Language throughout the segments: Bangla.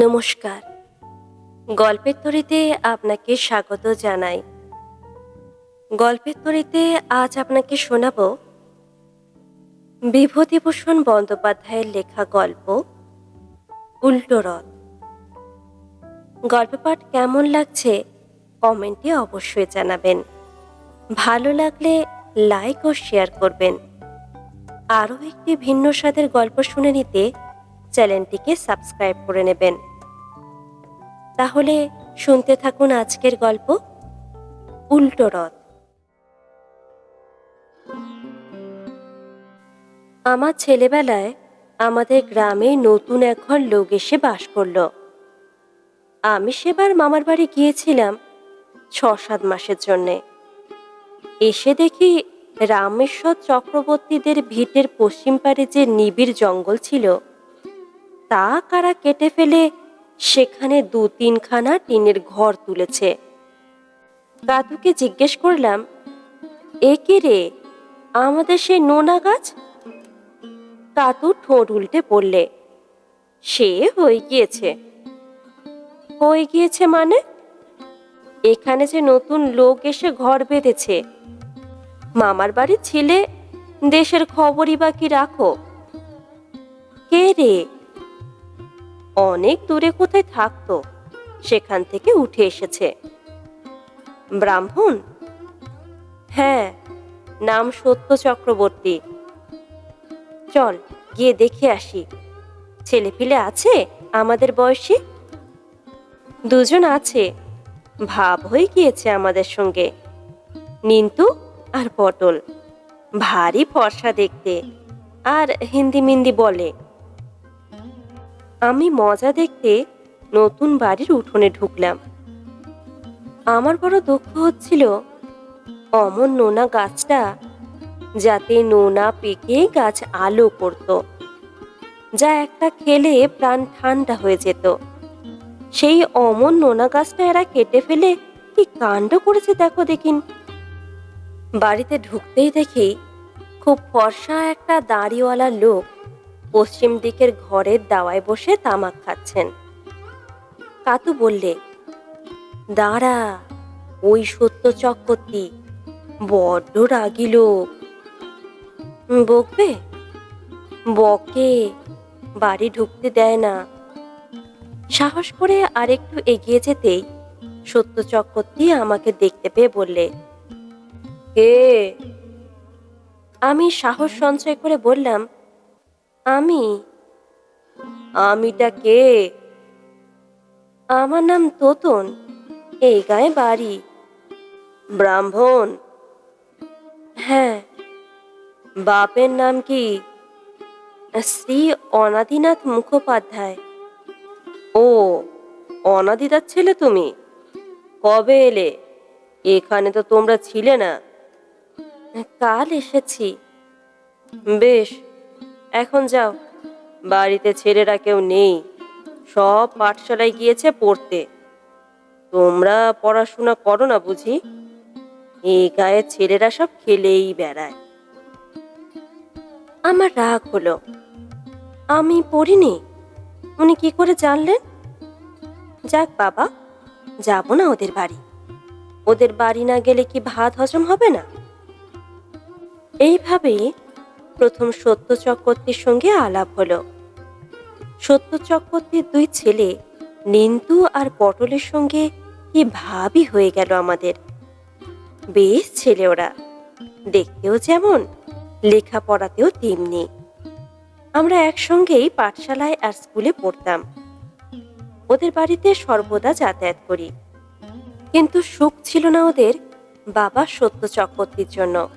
নমস্কার। গল্পের তরিতে আপনাকে স্বাগত জানাই। গল্পের তরিতে আজ আপনাকে শোনাব বিভূতিভূষণ বন্দ্যোপাধ্যায়ের লেখা গল্প, উল্টো রথ। গল্প পাঠ কেমন লাগছে কমেন্টে অবশ্যই জানাবেন। ভালো লাগলে লাইক ও শেয়ার করবেন। আরও একটি ভিন্ন স্বাদের গল্প শুনে নিতে চ্যানেলটিকে সাবস্ক্রাইব করে নেবেন। তাহলে শুনতে থাকুন আজকের গল্প। উল্টো রথ। আমার ছেলেবেলায় আমাদের গ্রামে নতুন এক ঘর লোক এসে বাস করল। আমি সেবার মামার বাড়ি গিয়েছিলাম ছ সাত মাসের জন্যে। এসে দেখি রামেশ্বর চক্রবর্তীদের ভিটের পশ্চিম পারে যে নিবিড় জঙ্গল ছিল তা কারা কেটে ফেলে, সেখানে দু তিনখানা টিনের ঘর তুলেছে। দাদুকে জিজ্ঞেস করলাম, এ কে রে? আমাদের সেই নোনা গাছ? কাতু ঠোঁট উল্টে পড়লে সে হয়ে গিয়েছে। হয়ে গিয়েছে মানে? এখানে যে নতুন লোক এসে ঘর বেঁধেছে। মামার বাড়ির ছেলে, দেশের খবরই বা কি রাখো? কে রে? অনেক দূরে কোথায় থাকতো, সেখান থেকে উঠে এসেছে। ব্রাহ্মণ? হ্যাঁ নাম সত্য চক্রবর্তী। চল, গিয়ে দেখে আসি। ছেলেপিলে আছে আমাদের বয়সী? দুজন আছে। ভাব হয়ে গিয়েছে আমাদের সঙ্গে। নিন্তু আর পটল। ভারী ফর্সা দেখতে। আর হিন্দি মিন্দি বলে। আমি মজা দেখতে নতুন বাড়ির উঠোনে ঢুকলাম। আমার বড় দুঃখ হচ্ছিল অমন নোনা গাছটা যাতে নোনা পেকে গাছ আলো করত, যা একটা খেলে প্রাণ ঠান্ডা হয়ে যেত। সেই অমন নোনা গাছটা এরা কেটে ফেলে কি কাণ্ড করেছে দেখো দেখিন। বাড়িতে ঢুকতেই দেখি খুব ফর্সা একটা দাড়িওয়ালা লোক পশ্চিম দিকের ঘরের দাওয়ায় বসে তামাক খাচ্ছেন। কাতু বললে, দাঁড়া, ওই সত্য চক্রবর্তী বড্ড রাগি লোক। বকবে? বকে, বাড়ি ঢুকতে দেয় না। সাহস করে আরেকটু এগিয়ে যেতেই সত্য চক্রবর্তী আমাকে দেখতে পেয়ে বললে, কে? আমি সাহস সঞ্চয় করে বললাম আমি? আমিটা কে? আমার নাম তোতন, এই গায়ে বাড়ি। ব্রাহ্মণ? হ্যাঁ। বাপের নাম কি? শ্রী অনাদিনাথ মুখোপাধ্যায়। ও, অনাদিদার ছেলে তুমি? কবে এলে? এখানে তো তোমরা ছিলে না। কাল এসেছি। বেশ এখন যাও। বাড়িতে ছেলেরা কেউ নেই। সব পাঠশালায় গিয়েছে পড়তে। তোমরা পড়াশোনা করো না বুঝি? এই গায়ের ছেলেরা সব খেলেই বেড়ায়। আমার রাগ হলো। আমি পড়িনি। উনি কি করে জানলেন? যাক বাবা, যাব না ওদের বাড়ি। ওদের বাড়ি না গেলে কি ভাত হজম হবে না? এইভাবে প্রথম সত্য চক্রবর্তীর সঙ্গে আলাপ হলো। সত্য চক্রবর্তীর দুই ছেলে নিন্তু আর পটলের সঙ্গে কি ভাবই হয়ে গেল আমাদের। বেশ ছেলে ওরা, দেখতেও যেমন, লেখাপড়াতেও তেমনি। আমরা একসঙ্গেই পাঠশালায় আর স্কুলে পড়তাম। ওদের বাড়িতে সর্বদা যাতায়াত করি। কিন্তু সুখ ছিল না ওদের বাবা সত্য চক্রবর্তীর জন্য।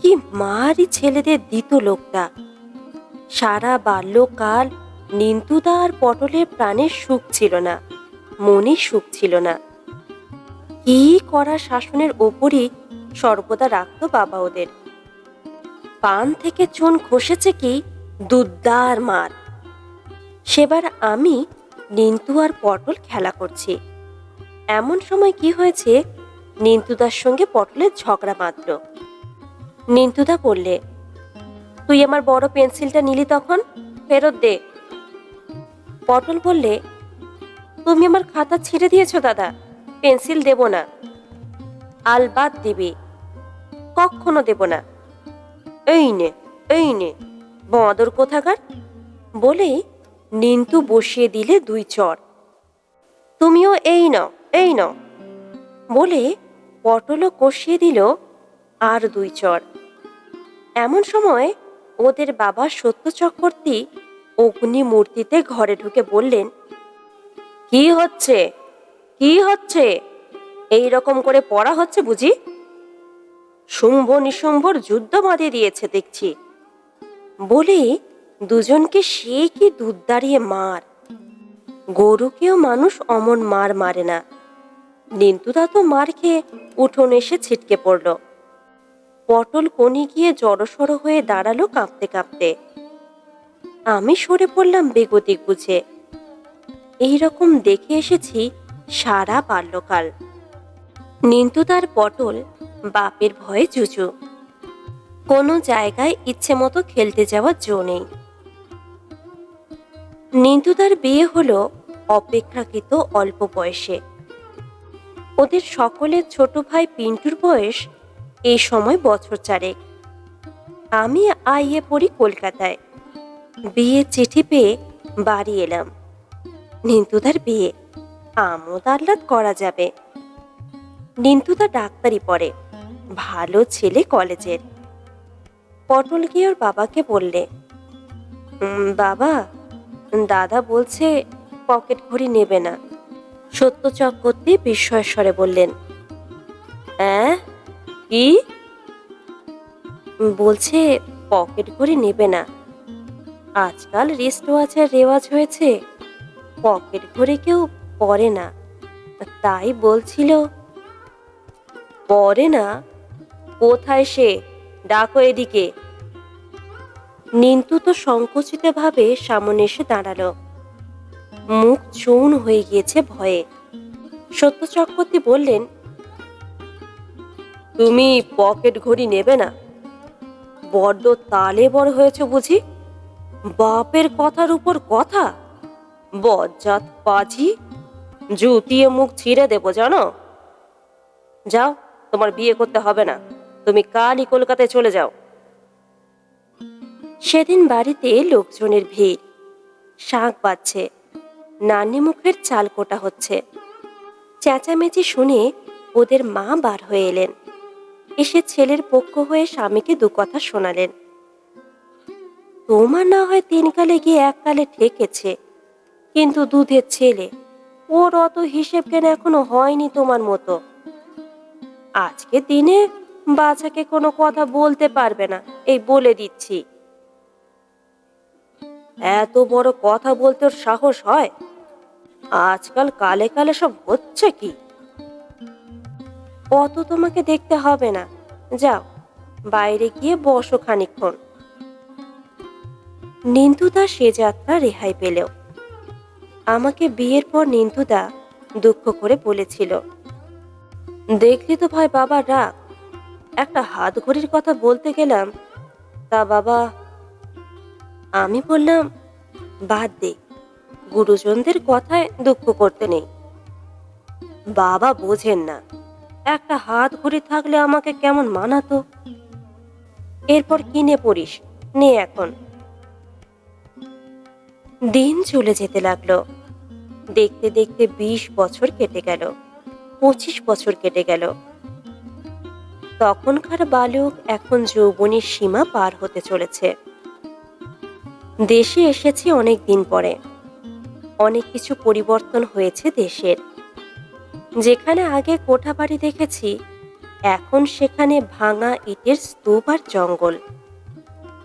কি মারই ছেলেদের দিত লোকটা। সারা বাল্যকাল নিন্তুদা আর পটলের প্রাণের সুখ ছিল না, মনে সুখ ছিল না। কি করা শাসনের ওপরই সর্বদা রাখতো বাবা ওদের। পান থেকে চুন খসেছে কি দুদ্দার মার। সেবার আমি নিন্তু আর পটল খেলা করছি। এমন সময় কি হয়েছে নিন্তুদার সঙ্গে পটলের ঝগড়া বাঁধল। নিন্তুদা বললে, তুই আমার বড় পেন্সিলটা নিলি তখন? ফেরত দে। পটল বললে, তুমি আমার খাতা ছেড়ে দিয়েছ দাদা, পেন্সিল দেব না। আলবাদ দিবি। কখনো দেব না। এই নে এই নে, বদর কোথাকার? বলেই নিন্তু বসিয়ে দিলে দুই চর। তুমিও এই নাও এই নাও। বলে পটলও কষিয়ে দিল আর দুই চর। এমন সময় ওদের বাবা সত্য চক্রবর্তী অগ্নি মূর্তিতে ঘরে ঢুকে বললেন, কি হচ্ছে? কি হচ্ছে? এই রকম করে পড়া হচ্ছে বুঝি? শুম্ভ নিশুম্ভর যুদ্ধ বাঁধিয়ে দিয়েছে দেখছি। বলে দুজনকে সে কি দুধ দাঁড়িয়ে মার। গরুকেও মানুষ অমন মার মারে না। নিন্তুদা তো মার খেয়ে উঠোন এসে ছিটকে পড়ল। পটল কোণে গিয়ে জড়সড় হয়ে দাঁড়াল কাঁপতে কাঁপতে। আমি সরে পড়লাম বেগতিক বুঝে। এই রকম দেখে এসেছি সারা বাল্যকাল। নিন্তু তার পটল, বাপের ভয়ে জুজু। কোনো জায়গায় ইচ্ছে মতো খেলতে যাওয়ার জো নেই। নিন্তু তার বিয়ে হলো অপেক্ষাকৃত অল্প বয়সে। ওদের সকলের ছোট ভাই পিন্টুর বয়স এই সময় বছর চারেক। আমি আইয়ে পড়ি কলকাতায়। বিয়ের চিঠি পেয়ে বাড়ি এলাম। নিন্তুদার বিয়ে। আমোদ আহ্লাদ করা যাবে। নিন্তুদা ডাক্তারি পড়ে। ভালো ছেলে কলেজের। পটল গিয়ে ওর বাবাকে বললে "উম, বাবা দাদা বলছে পকেট ঘড়ি নেবে না। সত্য চক্রবর্তী বিস্ময়ের বললেন হ্যাঁ কি বলছে, পকেট ঘড়ি নেবে না। আজকাল রিস্ট ওয়াচের রেওয়াজ হয়েছে, পকেট ঘড়ি কেউ পরে না। তাই বলছিল পরে না? কোথায় সে? ডাকো এদিকে। নিন্তু তো সংকুচিত ভাবে সামনে এসে দাঁড়াল। মুখ চৌন হয়ে গিয়েছে ভয়ে। সত্য চক্রবর্তী বললেন তুমি পকেট ঘড়ি নেবে না? বড্ড তালে বড় হয়েছে বুঝি? বাপের কথার উপর কথা? বজ্জাত পাজি জুতিয়ে মুখ ছিঁড়ে দেবো, জানো? যাও, তোমার বিয়ে করতে হবে না। তুমি কালই কলকাতায় চলে যাও। সেদিন বাড়িতে লোকজনের ভিড়। শাঁখ বাজছে। নানি মুখের চাল কোটা হচ্ছে। চেঁচামেচি শুনে ওদের মা বার হয়ে এলেন। এসে ছেলের পক্ষ হয়ে স্বামীকে দু কথা শোনালেন। তোমার না হয় তিনকালে গিয়ে এককালে ঠেকেছে, কিন্তু দুধের ছেলে, ওর অত হিসেব কেন এখনও হয়নি তোমার মতো? আজকে দিনে বাচ্চাকে কোনো কথা বলতে পারবে না, এই বলে দিচ্ছি। এত বড় কথা বলতে ওর সাহস হয়? আজকাল কালে কালে সব হচ্ছে কি? অত তোমাকে দেখতে হবে না। যাও, বাইরে গিয়ে বসো খানিক্ষণ নিন্দুদা সে যাত্রা রেহাই পেলেও। আমাকে বিয়ের পর নিন্দুদা দুঃখ করে বলেছিল, দেখলি তো ভাই বাবা রাগ। একটা হাত ঘড়ির কথা বলতে গেলাম, তা বাবা আমি বললাম, বাদ দে, গুরুজনদের কথায় দুঃখ করতে নেই। বাবা বোঝেন না। একটা হাত ঘড়ি থাকলে আমাকে কেমন মানাতো? এরপর কিনে পড়িস? নে এখন। দিন চলে যেতে লাগল। দেখতে দেখতে বিশ বছর কেটে গেল, পঁচিশ বছর কেটে গেল। তখনকার বালক এখন যৌবনের সীমা পার হতে চলেছে। দেশে এসেছি অনেক দিন পরে। অনেক কিছু পরিবর্তন হয়েছে দেশের। যেখানে আগে কোঠা বাড়ি দেখেছি, এখন সেখানে ভাঙা ইটের স্তূপ আর জঙ্গল।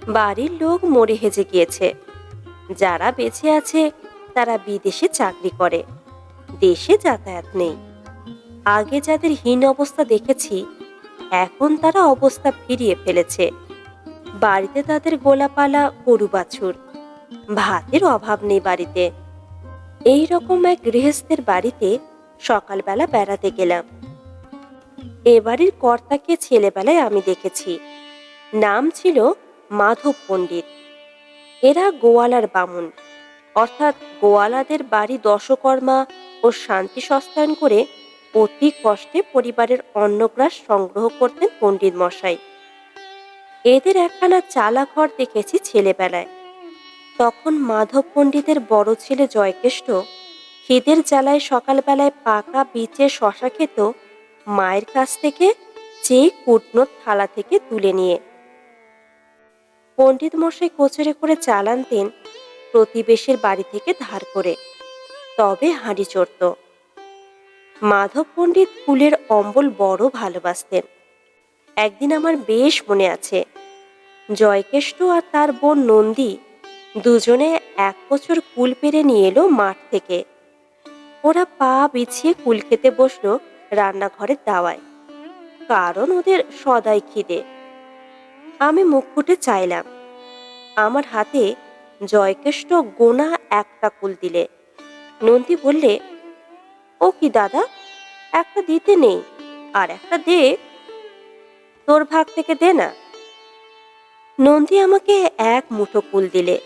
বাড়ির লোক মরে হেজে গিয়েছে। যারা বেঁচে আছে, তারা বিদেশে চাকরি করে। দেশে যাতায়াত নেই। আগে যাদের হীন অবস্থা দেখেছি, এখন তারা অবস্থা ফিরিয়ে ফেলেছে। বাড়িতে তাদের গোলাপালা, গরু বাছুর। ভাতের অভাব নেই বাড়িতে। এই রকম এক গৃহস্থের বাড়িতে সকালবেলা বেড়াতে গেলাম। এ বাড়ির কর্তাকে ছেলেবেলায় আমি দেখেছি। নাম ছিল মাধব পণ্ডিত। এরা গোয়ালার বামুন। অর্থাৎ গোয়ালাদের বাড়ি দশকর্মা ও শান্তি সস্তায়ন করে অতি কষ্টে পরিবারের অন্নগ্রাস সংগ্রহ করতেন পণ্ডিত মশাই। এদের একখানা চালা ঘর দেখেছি ছেলেবেলায়। তখন মাধব পণ্ডিতের বড় ছেলে জয়কেষ্ট খিদের জ্বালায় সকালবেলায় পাকা বিচে শশা খেত মায়ের কাছ থেকে চেয়ে কুটনোর থালা থেকে তুলে নিয়ে। পণ্ডিত মশাই কোচরে করে চাল আনতেন প্রতিবেশীর বাড়ি থেকে ধার করে। তবে হাঁড়ি চড়ত। মাধব পণ্ডিত ফুলের অম্বল বড় ভালোবাসতেন। একদিন আমার বেশ মনে আছে, জয়কেষ্ট আর তার বোন নন্দী দুজনে এক বছর কুল পেরে নিয়ে এলো মাঠ থেকে। ওরা পা বিছিয়ে কুল খেতে বসল রান্নাঘরের দাওয়ায়। কারণ ওদের সদাই খিদে। আমি মুখ ফুটে চাইলাম। আমার হাতে জয়কেষ্ট গোনা একটা কুল দিলে। নন্দী বললে, ও কি দাদা, একটা দিতে নেই আর একটা দে। তোর ভাগ থেকে দে না। নন্দী আমাকে এক মুঠো কুল দিলে।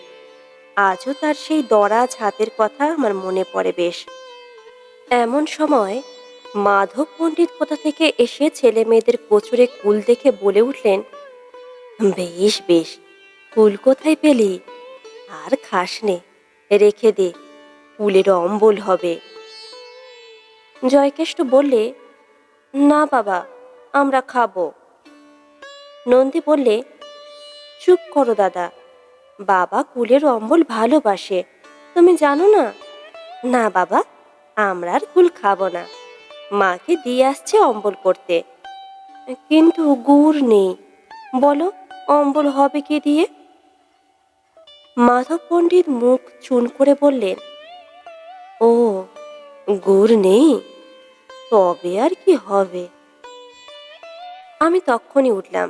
আজও তার সেই দরাজ হাতের কথা আমার মনে পড়ে বেশ। এমন সময় মাধব পণ্ডিত কোথা থেকে এসে ছেলে মেয়েদের কচুরে কুল দেখে বলে উঠলেন, বেশ বেশ, কুল কোথায় পেলি? আর খাস নে, রেখে দে কুলের অম্বল হবে। জয়কেষ্ট বললে, না বাবা, আমরা খাব। নন্দী বললে, চুপ করো দাদা, বাবা কুলের অম্বল ভালোবাসে, তুমি জানো না? না বাবা আমরা আর কুল খাব না। মাকে দিয়ে আসছে অম্বল করতে। কিন্তু গুড় নেই। বলো, অম্বল হবে কে দিয়ে? মাধব পণ্ডিত মুখ চুন করে বললেন, ও, গুড় নেই? তবে আর কি হবে? আমি তখনই উঠলাম।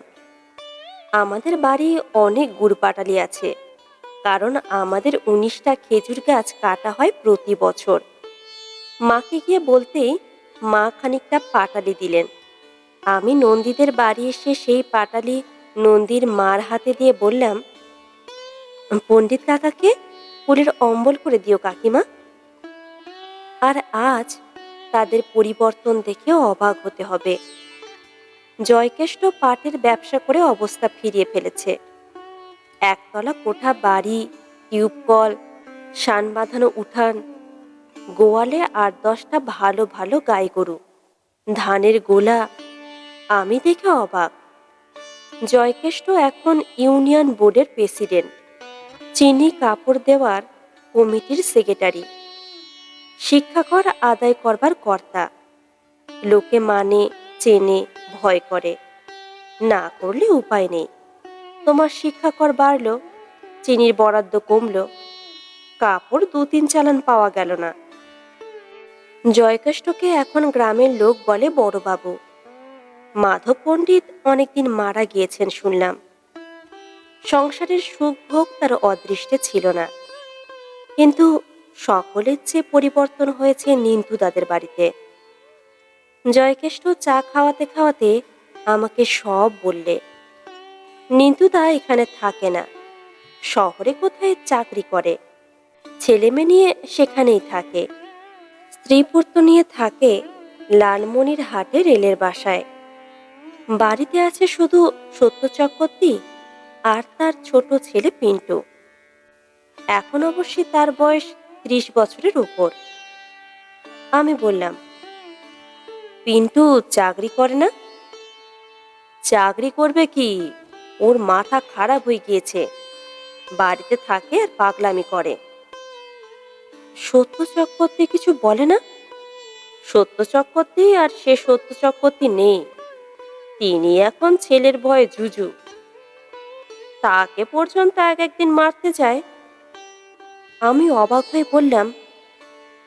আমাদের বাড়ি অনেক গুড় পাটালি আছে, কারণ আমাদের উনিশটা খেজুর গাছ কাটা হয় প্রতি বছর। মাকে গিয়ে বলতেই মা খানিকটা পাটালি দিলেন। আমি নন্দীদের বাড়ি এসে সেই পাটালি নন্দীর মার হাতে দিয়ে বললাম, পণ্ডিত কাকাকে ফুলের অম্বল করে দিও কাকিমা। আর আজ তাদের পরিবর্তন দেখে অবাক হতে হবে। জয়কেষ্ট পাটের ব্যবসা করে অবস্থা ফিরিয়ে ফেলেছে। একতলা কোঠা, বাড়ি, টিউবকল সান বাঁধানো উঠান গোয়ালে আট দশটা ভালো ভালো গাই গরু। ধানের গোলা, আমি দেখে অবাক। জয়কেষ্ট এখন ইউনিয়ন বোর্ডের প্রেসিডেন্ট। চিনি কাপড় দেওয়ার কমিটির সেক্রেটারি। শিক্ষাকর আদায় করবার কর্তা। লোকে মানে চেনে, ভয় করে। না করলে উপায় নেই। তোমার শিক্ষাকর বাড়লো, চিনির বরাদ্দ কমলো। কাপড় দু তিন চালান পাওয়া গেল না। জয়কেষ্টকে এখন গ্রামের লোক বলে বড়বাবু। মাধব পণ্ডিত অনেকদিন মারা গিয়েছেন শুনলাম। সংসারের সুখ ভোগ তার অদৃষ্টে ছিল না। কিন্তু সকলের চেয়ে পরিবর্তন হয়েছে নিন্দু দাদের বাড়িতে। জয়কেষ্ট চা খাওয়াতে খাওয়াতে আমাকে সব বললে নিন্দুদা এখানে থাকে না। শহরে কোথায় চাকরি করে? ছেলে মেয়ে নিয়ে সেখানেই থাকে। স্ত্রী পুত্র নিয়ে থাকে লালমনির হাটে রেলের বাসায়। বাড়িতে আছে শুধু সত্য চক্রবর্তী আর তার ছোট ছেলে পিন্টু। এখন অবশ্যই তার বয়স ত্রিশ বছরের উপর। আমি বললাম, পিন্টু চাকরি করে না? চাকরি করবে কি? ওর মাথা খারাপ হয়ে গিয়েছে। বাড়িতে থাকে আর পাগলামি করে। সত্য চক্রবর্তী কিছু বলে না? সত্য চক্রবর্তী আর সে সত্য চক্রবর্তী নেই। তিনি এখন ছেলের ভয়ে জুজু। তাকে পর্যন্ত এক একদিন মারতে যায়। আমি অবাক হয়ে বললাম,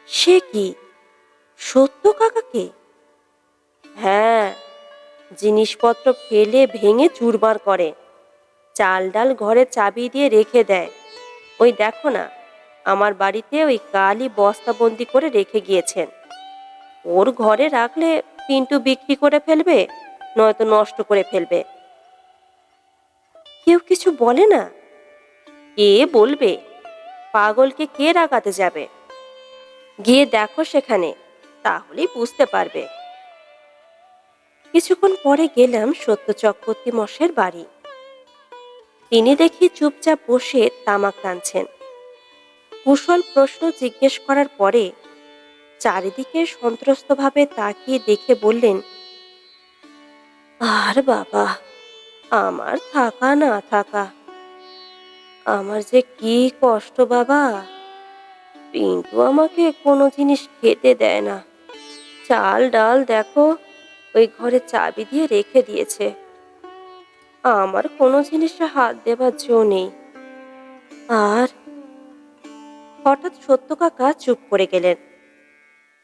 সে কি? সত্য কাকাকে? হ্যাঁ জিনিসপত্র ফেলে ভেঙে চুরমার করে। চাল ডাল ঘরে চাবি দিয়ে রেখে দেয়। ওই দেখো না আমার বাড়িতে ওই কালই বস্তাবন্দি করে রেখে গিয়েছেন। ওর ঘরে রাখলে পিন্টু বিক্রি করে ফেলবে, নয়তো নষ্ট করে ফেলবে। কেউ কিছু বলে না। কে বলবে? পাগলকে কে রাগাতে যাবে? গিয়ে দেখো সেখানে, তাহলেই বুঝতে পারবে। কিছুক্ষণ পরে গেলাম সত্য চক্রবর্তী মশের বাড়ি। তিনি দেখি চুপচাপ বসে তামাক টানছেন। কুশল প্রশ্ন জিজ্ঞেস করার পরে চারিদিকে সন্ত্রস্তভাবে তাকিয়ে দেখে বললেন, আর বাবা, আমার থাকা না থাকা। আমার যে কি কষ্ট বাবা। পিন্টু আমাকে কোনো জিনিস খেতে দেয় না। চাল ডাল দেখো, ওই ঘরে চাবি দিয়ে রেখে দিয়েছে। আমার কোনো জিনিসে হাত দেবার জো নেই। আর হঠাৎ সত্য কাকা চুপ করে গেলেন।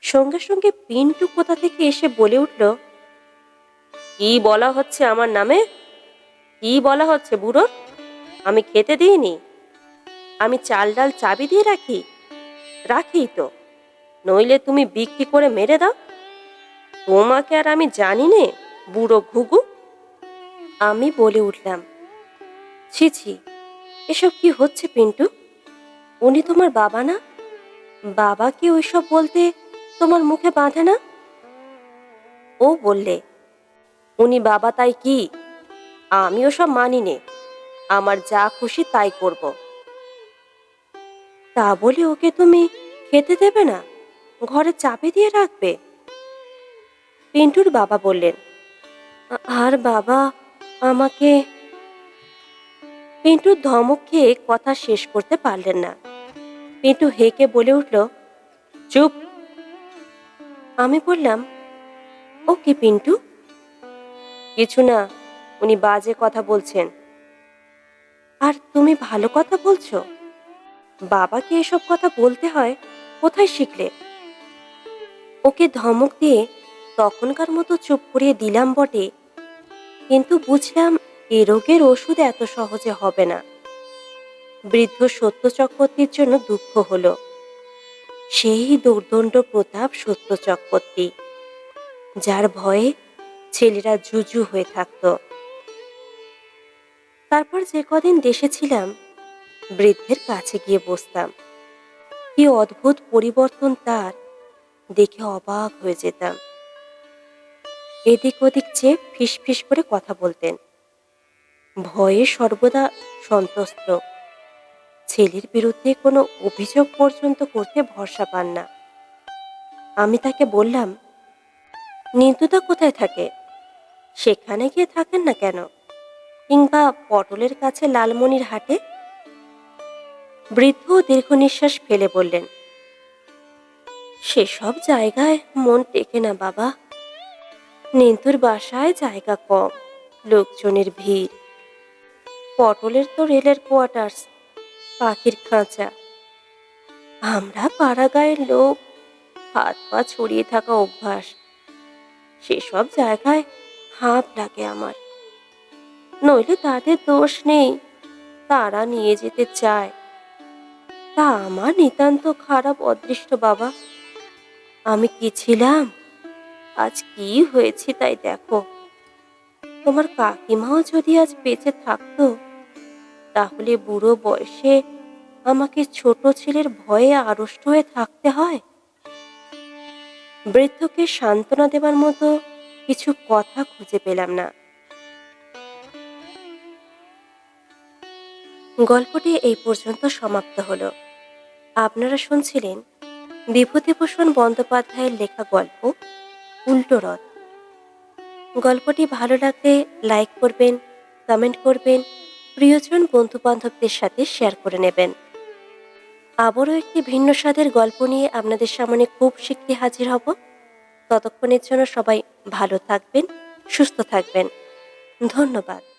সঙ্গে সঙ্গে পিন্টু কোথা থেকে এসে বলে উঠল, কি বলা হচ্ছে আমার নামে? কি বলা হচ্ছে বুড়ো? আমি খেতে দিইনি। আমি চাল ডাল চাবি দিয়ে রাখি। রাখি তো। নইলে তুমি বিক্রি করে মেরে দাও। তোমাকে আর আমি জানি নে, বুড়ো ঘুঘু। আমি বলে উঠলাম, ছি ছি, এসব কি হচ্ছে পিন্টু? উনি তোমার বাবা না? বাবাকে ওইসব বলতে তোমার মুখে বাঁধে না? ও বললে, উনি বাবা তাই কি? আমি ওসব মানি নে। আমার যা খুশি তাই করব। তা বলে ওকে তুমি খেতে দেবে না? ঘরে চাপে দিয়ে রাখবে? পিন্টুর বাবা বললেন, আর বাবা, আমাকে পিন্টুর ধমক খেয়ে কথা শেষ করতে পারলেন না। পিন্টু হেঁকে বলে উঠল, চুপ। আমি বললাম, ও কি পিন্টু? কিছু না, উনি বাজে কথা বলছেন। আর তুমি ভালো কথা বলছো? বাবাকে এসব কথা বলতে হয়, কোথায় শিখলে? ওকে ধমক দিয়ে তখনকার মতো চুপ করিয়ে দিলাম বটে, কিন্তু বুঝলাম এ রোগের ওষুধ এত সহজে হবে না। বৃদ্ধ সত্য চক্রবর্তীর জন্য দুঃখ হলো। সেই দুর্দণ্ড প্রতাপ সত্য চক্রবর্তী যার ভয়ে ছেলেরা জুজু হয়ে থাকত। তারপর যে কদিন দেশে ছিলাম, বৃদ্ধের কাছে গিয়ে বসতাম। কি অদ্ভুত পরিবর্তন তার দেখে অবাক হয়ে যেতাম। এদিক ওদিক চেয়ে ফিস ফিস করে কথা বলতেন। ভয়ে সর্বদা সন্তুষ্ট। ছেলের বিরুদ্ধে কোনো অভিযোগ পর্যন্ত করতে ভরসা পান না। আমি তাকে বললাম, নিন্দুদা কোথায় থাকে? সেখানে গিয়ে থাকেন না কেন? কিংবা পটলের কাছে লালমনির হাটে? বৃদ্ধ দীর্ঘ নিঃশ্বাস ফেলে বললেন, সেসব জায়গায় মন টেকে না বাবা। নিন্তুর বাসায় জায়গা কম, লোকজনের ভিড়। পটলের তো রেলের কোয়ার্টার্স পাখির খাঁচা। আমরা পাড়া গায়ের লোক, হাত পা ছড়িয়ে থাকা অভ্যাস, সেসব জায়গায় হাঁপ লাগে আমার। নইলে তাদের দোষ নেই, তারা নিয়ে যেতে চায়। তা আমার নিতান্ত খারাপ অদৃষ্ট বাবা। আমি কি ছিলাম? আজ কি হয়েছে তাই দেখো। তোমার কাকিমাও যদি আজ বেঁচে থাকতো তাহলে বুড়ো বয়সে আমাকে ছোট ছেলের ভয়ে আড়ষ্ট হয়ে থাকতে হয়? বৃদ্ধকে সান্ত্বনা দেবার মতো কিছু কথা খুঁজে পেলাম না। গল্পটি এই পর্যন্ত সমাপ্ত হলো। আপনারা শুনছিলেন বিভূতিভূষণ বন্দ্যোপাধ্যায়ের লেখা গল্প, উল্টো রথ। গল্পটি ভালো লাগলে লাইক করবেন, কমেন্ট করবেন প্রিয়জন বন্ধু বান্ধবদের সাথে শেয়ার করে নেবেন। আবারও একটি ভিন্ন স্বাদের গল্প নিয়ে আপনাদের সামনে খুব শীঘ্রই হাজির হব। ততক্ষণের জন্য সবাই ভালো থাকবেন, সুস্থ থাকবেন। ধন্যবাদ।